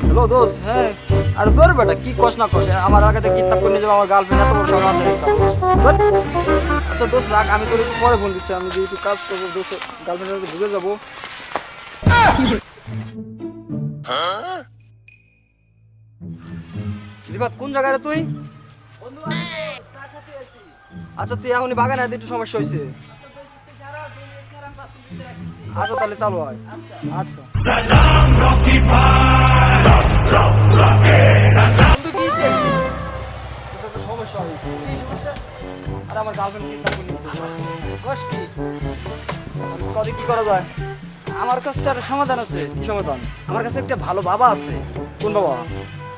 Hello দোস্ত হ্যাঁ। আরে তোর বেটা কি কস না কস? আমার আগে থেকে কিডন্যাপ করে নিয়ে যাব আমার গার্লফ্রেন্ড এত বড় আছে? ধর। আচ্ছা দোস্ত রাখ আমি তোর একটু পরে ফোন দিচ্ছি আমি যে একটু কাজ করব দোস্ত গার্লফ্রেন্ডের সাথে ঢুকে যাব। দিবাত কোন জায়গায় তুই? আচ্ছা তুই এখনই বাগানে একটু সমস্যা হয়েছে আচ্ছা তাহলে চালু হয়। আচ্ছা। আরে, আমার কি করা যায়? আমার কাছে তো একটা সমাধান আছে। কি সমাধান? আমার কাছে একটা ভালো বাবা আছে। কোন বাবা?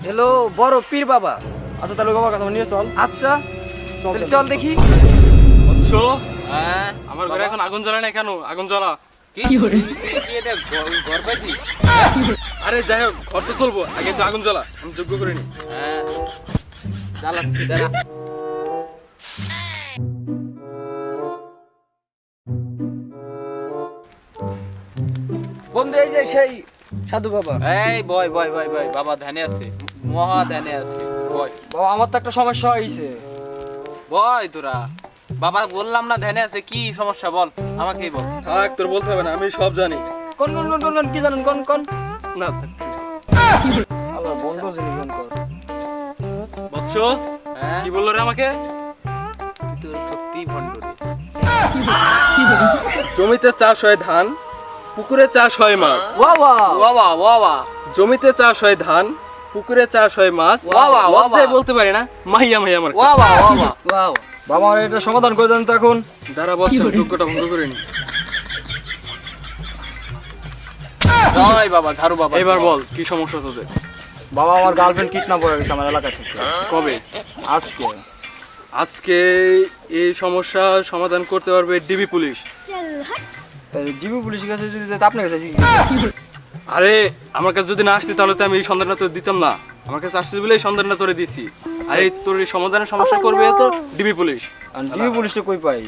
হ্যালো বড় পীর বাবা। আচ্ছা তাহলে বাবার কাছে নিয়ে চল। আচ্ছা। চল, দেখি। হ্যাঁ? আমার ঘরে এখন আগুন জ্বলে না কেন? আগুন জ্বলা। কি? কি ঘর পাইছি। আরে যাই হোক ঘর তো তুলবো। আগে তো আগুন জ্বলা আমি যোগ্য করে নি হ্যাঁ। জ্বালাচ্ছি দাঁড়া বন্ধু এই যে সেই সাধু বাবা। এই বয় বয় বয় বয় বাবা ধ্যানে আছে। মহা ধ্যানে আছে। বয়। বাবা আমার তো একটা সমস্যা হয়েছে বয় তোরা। বাবা বললাম না ধ্যানে আছে কি সমস্যা বল? আমাকেই বল। থাক তোর বলতে হবে না আমি সব জানি। কোন কোন কোন কোন কোন কি জানেন কোন কোন? না। আল্লাহ বন্ধ কোন কর বুঝছ হ্যাঁ? কি বলল রে আমাকে? তুই সত্যি ভণ্ড জমিতে চাষ হয় ধান পুকুরে চাষ হয় মাছ। ওয়া ওয়া বাবা বাবা জমিতে চাষ হয় ধান পুকুরে চাষ হয় মাছ লজ্জায় বলতে পারি না। মাইয়া মাইয়া আমার। বাবা আমার এটা সমাধান করে দেন তো এখন। যারা বলছে যোগ্যটা ভঙ্গ করে নি। জয় বাবা ঝাড়ু বাবা। এবার বল কি সমস্যা তোদের? বাবা আমার গার্লফ্রেন্ড কিডন্যাপ হয়ে গেছে আমার এলাকা থেকে। কবে? আজকে। আজকে এই সমস্যা সমাধান করতে পারবে ডিবি পুলিশ। পুলিশের কাছে যদি আপনার কাছে? আরে আমার কাছে যদি না আসতি তাহলে তো আমি এই সন্ধানটা তোর দিতাম না। আমার কাছে আসছিস বলে এই সন্ধানটা তোরে দিছি আর এই তোর এই সমাধানের সমস্যা করবে তো ডিবি পুলিশ। আর জিবি পুলিশটা কই পাই?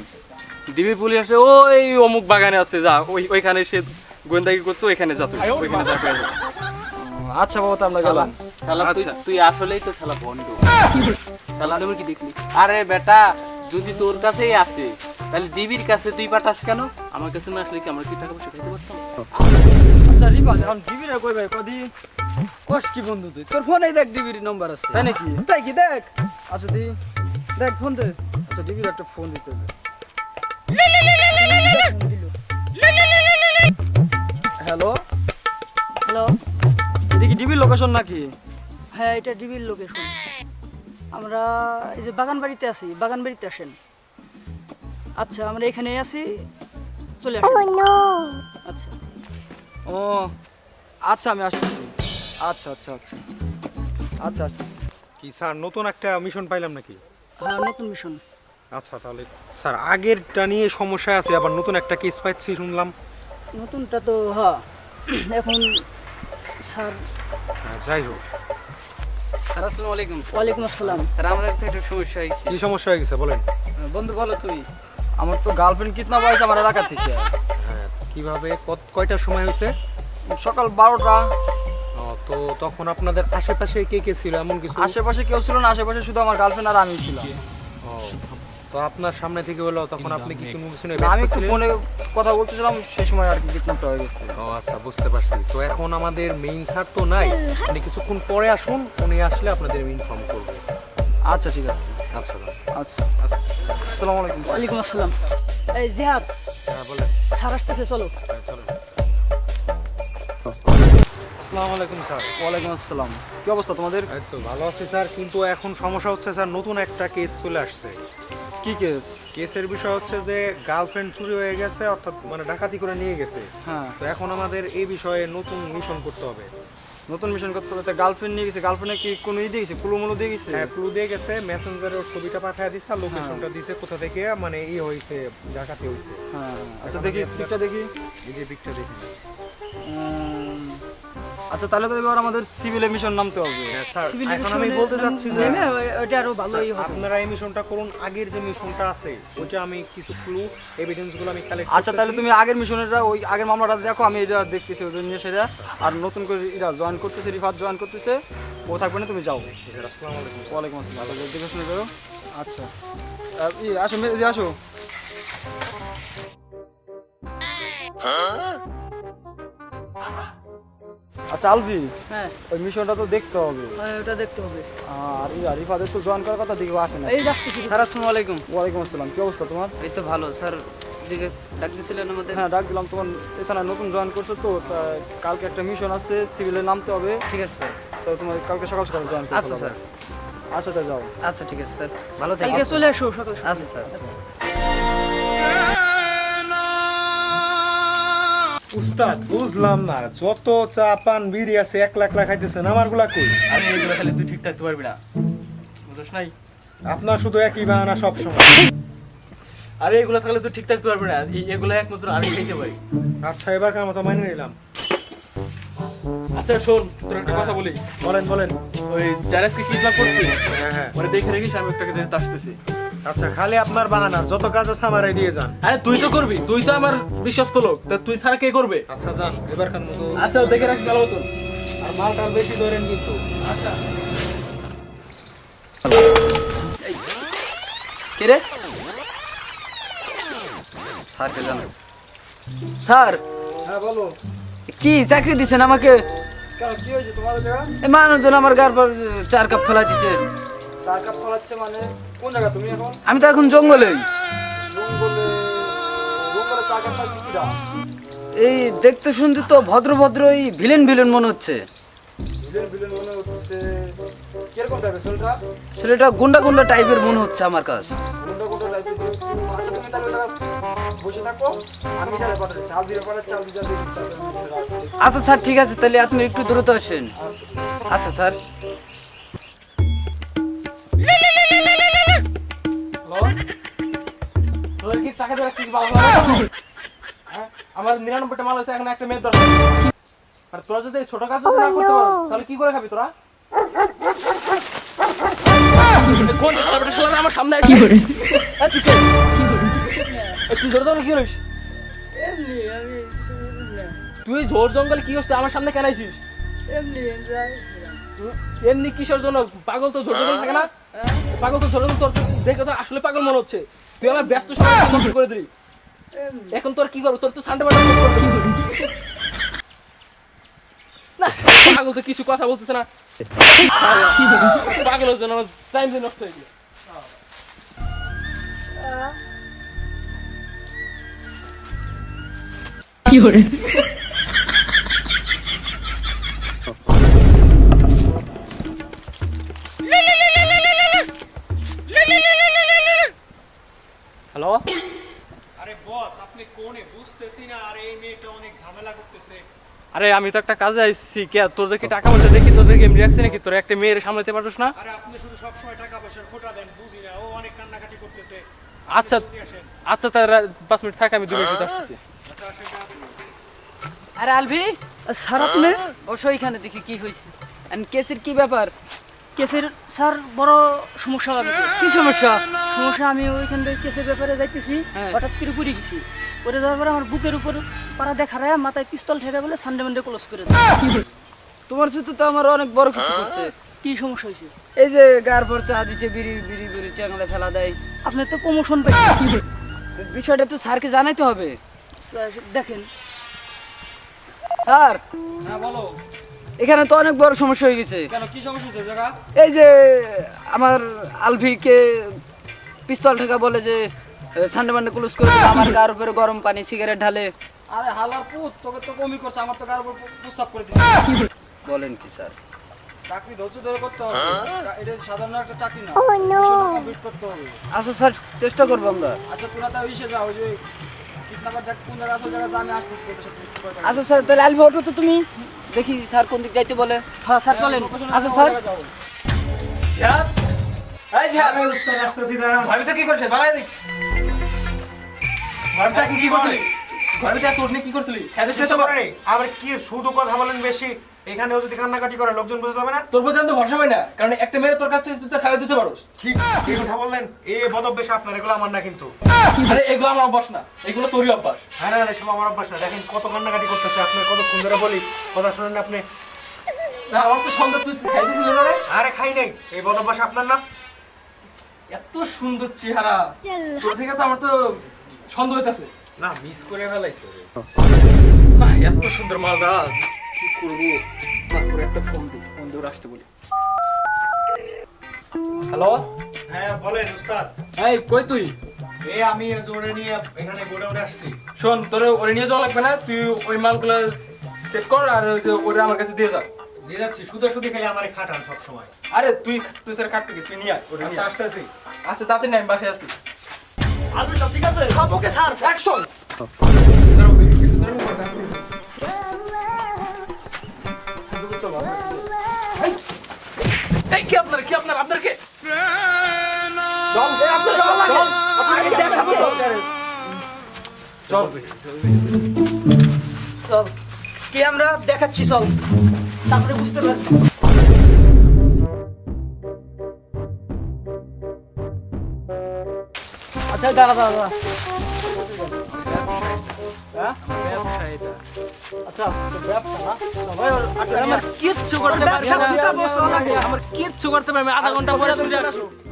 ডিবি পুলিশ আসে ওই অমুক বাগানে আছে যা ওই ওইখানে সে গোয়েন্দাগি করছে ওইখানে যা তুই ওইখানে যা আচ্ছা বাবা তো আমরা গেলাম। শালা তুই আচ্ছা। তুই আসলেই তো শালা ভণ্ড শালা তুমি কি দেখলি? আরে বেটা যদি তোর কাছেই আসে তাহলে ডিবির কাছে তুই পাঠাস কেন? আমার কাছে না আসলে কি আমরা কি টাকা পয়সা খাইতে পারতাম? আচ্ছা রিবা এখন জিবি রে কই ভাই কদি কস কি বন্ধু তুই? তোর ফোনে দেখ ডিবির নম্বর আছে। তাই নাকি? তাই কি দেখ? আচ্ছা দি দেখ ফোন দে। আচ্ছা ডিবির একটা ফোন দিতে হবে। হ্যালো হ্যালো এটা কি ডিবির লোকেশন নাকি? হ্যাঁ এটা ডিবির লোকেশন আমরা এই যে বাগান বাড়িতে আছি বাগান বাড়িতে আসেন। আচ্ছা আমরা এখানে আছি। চলে আসুন আচ্ছা। ও আচ্ছা আমি আসতেছি। আচ্ছা আচ্ছা আচ্ছা। আচ্ছা আচ্ছা। কি স্যার নতুন একটা মিশন পাইলাম নাকি? হ্যাঁ নতুন মিশন আচ্ছা তাহলে স্যার আগেরটা নিয়ে সমস্যা আছে আবার নতুন একটা কেস পাচ্ছি শুনলাম। নতুনটা তো হ্যাঁ। এখন স্যার। হ্যাঁ, যাই হোক। স্যার আসসালামু আলাইকুম। ওয়ালাইকুম আসসালাম। স্যার আমাদের তো একটু সমস্যা হয়েছে। কি সমস্যা হয়ে গেছে বলেন। বন্ধু বলো তুমি। আমার তো গার্লফ্রেন্ড কিডন্যাপ বয়স আমার এলাকা থেকে। হ্যাঁ কীভাবে কত- কয়টার সময় হয়েছে? সকাল বারোটা। তো তখন আপনাদের আশেপাশে কে কে ছিল? এমন কিছু? আশেপাশে কেউ ছিল না আশেপাশে শুধু আমার গার্লফ্রেন্ড আর আমি ছিলাম। তো আপনার সামনে থেকে হলো তখন আপনি কিছু নিয়ে না, আমি একটু ফোনে কথা বলতেছিলাম সেই সময় আর কি কিডন্যাপটা হয়ে গেছে। ও আচ্ছা বুঝতে পারছি। তো এখন আমাদের মেইন স্যার তো নাই। আপনি কিছুক্ষণ পরে আসুন উনি আসলে আপনাদের ইনফর্ম করবে। আচ্ছা ঠিক আছে। আচ্ছা আচ্ছা। আসসালামু আলাইকুম ওয়ালাইকুম আসসালাম। এই জিহাদ হ্যাঁ বলেন। স্যার আসতেছে চলো। হ্যাঁ, আসসালামু আলাইকুম স্যার। ওয়ালাইকুম আসসালাম। কি অবস্থা তোমাদের? তো ভালো আছি স্যার কিন্তু এখন সমস্যা হচ্ছে স্যার নতুন একটা কেস চলে আসছে। কি কেস? কেসের বিষয় হচ্ছে যে গার্লফ্রেন্ড চুরি হয়ে গেছে অর্থাৎ মানে ডাকাতি করে নিয়ে গেছে। হ্যাঁ। তো এখন আমাদের এই বিষয়ে নতুন মিশন করতে হবে। নতুন মিশন করতে হবে গার্লফ্রেন্ড নিয়ে গেছে। গার্লফ্রেন্ডে কি কোনো ই দিয়ে গেছে? ক্লু মুলো দিয়ে গেছে? হ্যাঁ ক্লু দিয়ে গেছে মেসেঞ্জারে ওর ছবিটা পাঠিয়ে দিছে আর লোকেশনটা দিছে কোথা থেকে মানে ই হয়েছে ঢাকাতে হয়েছে। হ্যাঁ আচ্ছা দেখি পিকটা দেখি। এই যে পিকটা দেখি। আচ্ছা তাহলে তো এবার আমাদের সিভিল মিশন নামতে হবে। স্যার এখন আমি বলতে এ চাচ্ছি যে ওটা আরও ভালোই হবে। আপনারা এই মিশনটা করুন আগের যে মিশনটা আছে ওইটা আমি কিছু ক্লু এভিডেন্সগুলো আমি কালেক্ট আচ্ছা তাহলে তুমি আগের মিশনেরটা ওই আগের মামলাটা দেখো আমি এটা দেখতেছি ওদের নিয়ে সেটা আর নতুন করে এরা জয়েন করতেছে রিফাত জয়েন করতেছে ও থাকবে না তুমি যাও। আসসালামু আলাইকুম ওয়ালাইকুম আসসালাম ভালো দেখে করো আচ্ছা। আসো আসো। আচ্ছা আলভি হ্যাঁ। ওই মিশনটা তো দেখতে হবে। হ্যাঁ, ওটা দেখতে হবে। আর রিফাদের তো জয়েন করার কথা দিকে আসে না। এই যাচ্ছি স্যার আসসালামু আলাইকুম। ওয়ালাইকুম আসসালাম। কি অবস্থা তোমার? এই তো ভালো। স্যার দিকে ডাক আমাদের। হ্যাঁ ডাক দিলাম। তোমার এখানে নতুন জয়েন করছ তো কালকে একটা মিশন আছে সিভিলে নামতে হবে। ঠিক আছে স্যার। তো তোমার কালকে সকাল সকাল জয়েন করতে আচ্ছা স্যার। আচ্ছা তা যাও। আচ্ছা ঠিক আছে স্যার। ভালো থাকেন কালকে চলে এসো সকাল আচ্ছা স্যার। উস্তাদ বুঝলাম না। যত চা পান বিড়ি আছে এক লাখ লাখ খাইতেছেন আমারগুলা কই? আরে এগুলো খালি তুই ঠিক থাকতে পারবি না। বুঝছ নাই? আপনার শুধু একই বাহানা সব সময় আরে এগুলো থাকলে তুই ঠিক থাকতে পারবি না। এগুলো একমাত্র আমি খাইতে পারি। আচ্ছা এবার কার মতো মাইনে নিলাম? আচ্ছা শোন তোর একটা কথা বলি। বলেন বলেন। ওই জারাজকে কিডন্যাপ করছি? হ্যাঁ হ্যাঁ। মানে দেখে রেখিস আমি একটাকে যেতে আসতেছি। আচ্ছা খালি আপনার বাহানা যত কাজ আছে আমারই দিয়ে যান। আরে তুই তো করবি তুই তো আমার বিশ্বস্ত লোক তা তুই ছাড়া কে করবে? আচ্ছা যান এবার কার মতো। আচ্ছা দেখে রাখি ভালো মতন আর মালটা বেশি ধরেন কিন্তু। আচ্ছা। কে রে? স্যারকে জানো স্যার? হ্যাঁ বলো। কি চাকরি দিছেন আমাকে? কি হয়েছে তোমার এই মানুষজন আমার গার চার কাপ ফেলা দিছে। চার কাপ ফলাচ্ছে মানে? কোন জায়গা তুমি এখন? আমি তো এখন জঙ্গলেই জঙ্গলে জঙ্গলে চা কাপ ফলাচ্ছে কিরা? এই দেখতে শুনতে তো ভদ্র ভদ্রই ভিলেন ভিলেন মনে হচ্ছে। ভিলেন ভিলেন মনে হচ্ছে। কীরকম টাইপের শরীরটা ছেলেটা? গুন্ডা গুন্ডা টাইপের মনে হচ্ছে আমার কাছে। গুন্ডা গুন্ডা টাইপের আচ্ছা তুমি তাহলে বসে থাকো। আমি এটা পাঠাচ্ছি। চাল দিয়ে পাঠাচ্ছি চাল দিয়ে দিয়ে তারপরে আমি এটা দেখি। আচ্ছা স্যার ঠিক আছে। তাহলে আপনি একটু দ্রুত আসেন। আচ্ছা স্যার। টাকা কি ভালো হ্যাঁ? আমার নিরানব্বইটা মাল আছে এখন একটা মেয়ের দরকার। আর তোরা যদি ছোট কাজ না করতে পারো তাহলে কি করে খাবি তোরা? কোন আমার সামনে কি করে? তুই জোর জঙ্গল কি করিস? তুই জোর জঙ্গল কি করছিস? আমার সামনে কেন আইছিস এমনি এমনি কিসের জন্য? পাগল তো জঙ্গল থাকে না? পাগল তো জঙ্গল তোর দেখে তো আসলে পাগল মনে হচ্ছে। তুই আমার ব্যস্ত সময় নষ্ট করে দিলি। এখন তোর কি করব? তোর তো সানডে না পাগল তো কিছু কথা বলতেছে না। পাগলের জন্য আমার টাইম দিয়ে নষ্ট হয়ে গেল। হ্যালো আরে বস আপনি কোনে? বুঝতেছি না আর এই মেয়েটা অনেক ঝামেলা করতেছে। আরে আমি তো একটা কাজে আইছি। কে তোদেরকে টাকা পয়সা দেখি তোদেরকে এমনি রাখছি নাকি? তোরা একটা মেয়ের সামলাতে পারছিস না? আরে আপনি শুধু সব সময় টাকা পয়সার খোটা দেন বুঝি না ও অনেক কান্নাকাটি করতেছে। আচ্ছা আচ্ছা তার পাঁচ মিনিট থাক আমি দু মিনিট আসতেছি। আরে আলভি স্যার আপনি? অবশ্য এখানে দেখি কি হয়েছে And কেসের কি ব্যাপার? কেসের স্যার বড় সমস্যা লাগছে কি সমস্যা? সমস্যা আমি ওইখান থেকে কেসের ব্যাপারে যাইতেছি হ্যাঁ। হঠাৎ করে পড়ে গেছি। পরে যাওয়ার পরে আমার বুকের উপর পাড়া দেখা রায় মাথায় পিস্তল ঠেকা বলে সানডে মানডে ক্লোজ করে তোমার সাথে তো আমার অনেক বড় কিছু করছে। কি সমস্যা হয়েছে? এই যে গার পর চা দিছে বিড়ি বিড়ি বিড়ি চাঙ্গালে ফেলা দেয়। আপনি তো প্রমোশন পাইছেন। বিষয়টা তো স্যারকে জানাইতে হবে। স্যার, দেখেন। স্যার! হ্যাঁ বলো। এখানে তো অনেক বড় সমস্যা হয়ে গেছে। কেন কি সমস্যা হয়েছে জায়গা? এই যে আমার আলভিকে পিস্তল ঠেকা বলে যে সানডে মান্ডে ক্লোজ করে আমার গার উপরে গরম পানি সিগারেট ঢালে। আরে হালার পুত তোকে তো কমই করছে আমার তো গার উপর প্রস্তাব করে দিচ্ছে বলেন কি স্যার? চাকরি ধৈর্য ধরে করতে হবে। এটা সাধারণ একটা চাকরি না। কমপ্লিট করতে হবে। আচ্ছা স্যার চেষ্টা করব আমরা। আচ্ছা তোরা তো ওই যে ওই জায়গা আচ্ছা স্যার তাহলে আসবে ওঠো তো তুমি? দেখি স্যার কোন দিক যাইতে বলে। হ্যাঁ স্যার চলেন। আচ্ছা স্যার। কি করছিলি কি করছিলি? আবার কি শুধু কথা বলেন বেশি? এখানেও যদি কান্নাকাটি করে লোকজন বুঝতে হবে না? তোর প্রতি তো ভরসা পাই না কারণ একটা মেয়ে তোর কাছ থেকে তুই তো খাওয়া দিতে পারোস। ঠিক। কি কথা বললেন? এই বদভ্যাস আপনার এগুলো আমার না কিন্তু। আরে এগুলো আমার অভ্যাস না এগুলো তোরই অভ্যাস। হ্যাঁ না না, এসব আমার অভ্যাস না। দেখেন কত কান্নাকাটি করতেছে আপনার কত সুন্দর বলি কথা শুনেন না আপনি। না আমার তো সন্ধ্যা তুই খাই দিয়েছিল না রে? আরে খাই নাই। এই বদভ্যাস আপনার না? এত সুন্দর চেহারা। তোর থেকে তো আমার তো সন্দেহ হইতাছে। না মিস করে ফেলাইছে। না এত সুন্দর মালদা কি করব? না তোর একটা ফোন দিই ফোন দিয়ে আসতে বলি। হ্যালো হ্যাঁ বলেন উস্তাদ। এই কই তুই? এই আমি জোরে নিয়ে এখানে গোডাউনে আসছি। শোন তোর ওরে নিয়ে যাওয়া লাগবে না তুই ওই মালগুলো সেট কর আর ওরে আমার কাছে দিয়ে যা। দিয়ে যাচ্ছি শুধু শুধু খেলে আমারে খাটান সব সময় আরে তুই তুই স্যার কাটতে গিয়ে তুই নিয়ে আয় ওরে আচ্ছা আসতেছি। আচ্ছা তাতে নাই আমি বাসায় আছি। আলভি সব ঠিক আছে? সব ওকে স্যার? অ্যাকশন চল। চল। কি আমরা? দেখাচ্ছি চল। তারপরে বুঝতে পারবি আচ্ছা দাঁড়া দাঁড়া আচ্ছা আচ্ছা, আমার কিচ্ছু করতে পারবে চল। আমার কিচ্ছু করতে পারবে না। আধা ঘণ্টা পরে ফিরে আসব।